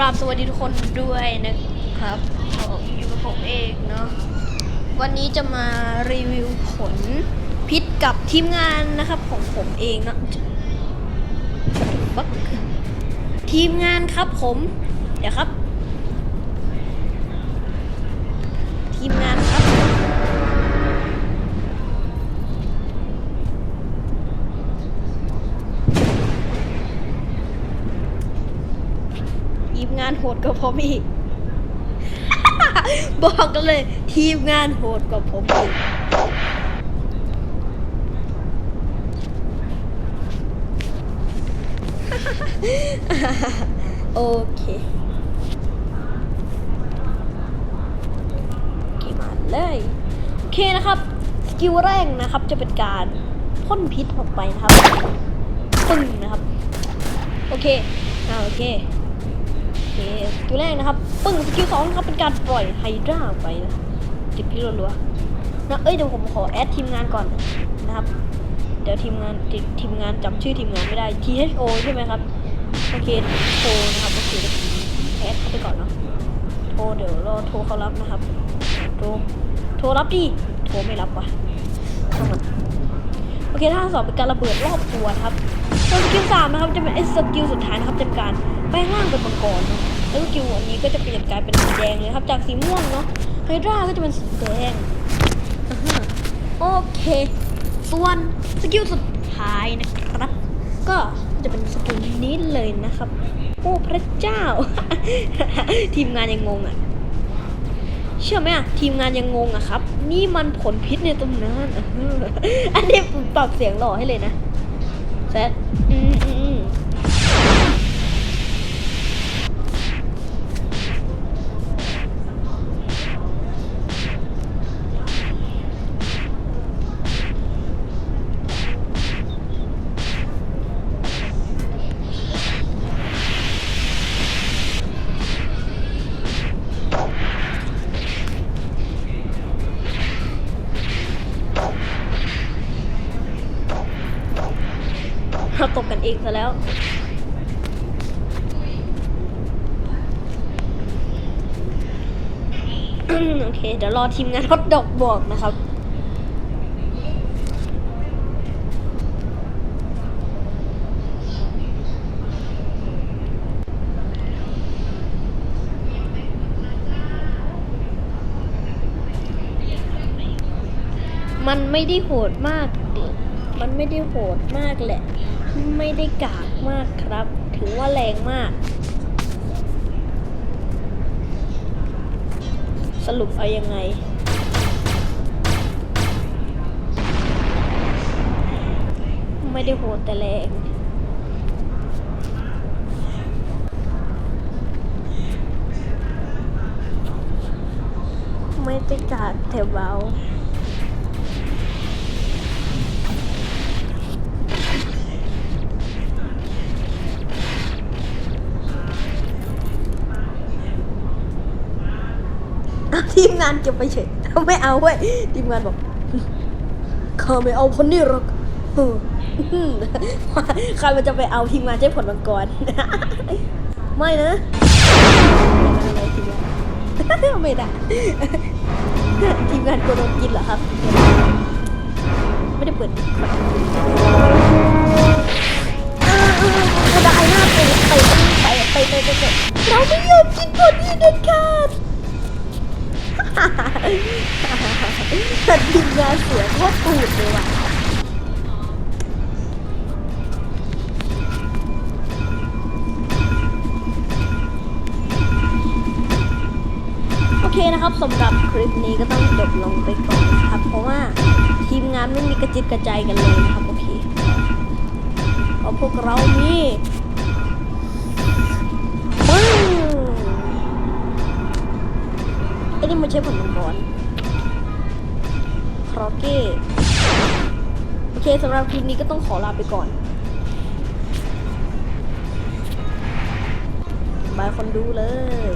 กราบสวัสดีทุกคนด้วยนะครับผมอยู่กับผมเองเนาะวันนี้จะมารีวิวผลพิษกับทีมงานนะครับของผมเองเนาะทีมงานครับผม เดี๋ยวครับ ทีมงานโหดกว่าผมอีก บอกกันเลย ทีมงานโหดกว่าผมอีกโอเคโอเคมาเลยโอเคนะครับ สกิลแรกนะครับ จะเป็นการพ่นพิษออกไปนะครับปึ้งนะครับ โอเคอ่าโอเค เคสกิลแรกนะครับปึ้งสกิลสองครับเป็นการปล่อยไฮดราไปนะติดพิษรัวๆนะเอ้ยเดี๋ยวผมขอแอดทีมงานก่อนนะครับ เดี๋ยวทีมงานทีทีมงานจำชื่อทีมงานไม่ได้ THO ใช่ไหมครับโอเคโทรนะครับโอเคแอดเข้าไปก่อนเนาะโทรเดี๋ยวรอโทรเขารับนะครับโทรโทรรับดิโทรไม่รับว่ะช่างมัน โอเคถ้าสอบเป็นการระเบิดรอบตัวครับส่วนสกิลสามนะครับจะเป็นไอ้สกิลสุดท้ายนะครับจะเป็นการแปลงร่างเป็นมังกรเนาะแล้วสกิลอันนี้ก็จะเปลี่ยนกลายเป็นสีแดงเลยครับ จากสีม่วงเนาะไฮดราก็จะเป็นสีแดงโอเค ส่วนสกิลสุดท้ายนะครับ ก็จะเป็นสกิลนี้เลยนะครับ โอ้พระเจ้า ทีมงานยังงงอะ เชื่อไหมอะทีมงานยังงงอะครับ นี่มันผลพิษในตำนานอออันนี้ผมปรับเสียงหล่อให้เลยนะแซด ตกกันเองซะแล้ว โอเค เดี๋ยวรอทีมงานฮอตดอกบอกนะครับมันไม่ได้โหดมาก มันไม่ได้โหดมากแหละ ไม่ได้กากมากครับ ถือว่าแรงมาก สรุปเอายังไง ไม่ได้โหดแต่แรงไม่ได้กากแต่เบา ทีมงานเก็บไปเฉยไม่เอาเว้ยทีมงานบอกข้าไม่เอาคนนี้หรอกใครมันจะไปเอาทีมงานใช้ผลมังกรไม่นะไม่ได้ทีมงานกโดนกินเหรอครับ ไม่ได้เปิดกระดายหน้าไปไปไปไปไปไปไปเราไม่ยอมกินผลนี้เด็ดขาด แต่ทีมงานเสียโคตรตูดเลยว่ะโอเคนะครับสำหรับคลิปนี้ก็ต้องจบลงไปก่อนนะครับ เพราะว่าทีมงานไม่มีกระจิตกระใจกันเลยนะครับ โอเคเพราะพวกเรามี นี่มันใช้ผลมังกรครอเก้โอเคสำหรับคลิปนี้ก็ต้องขอลาไปก่อนบายคนดูเลย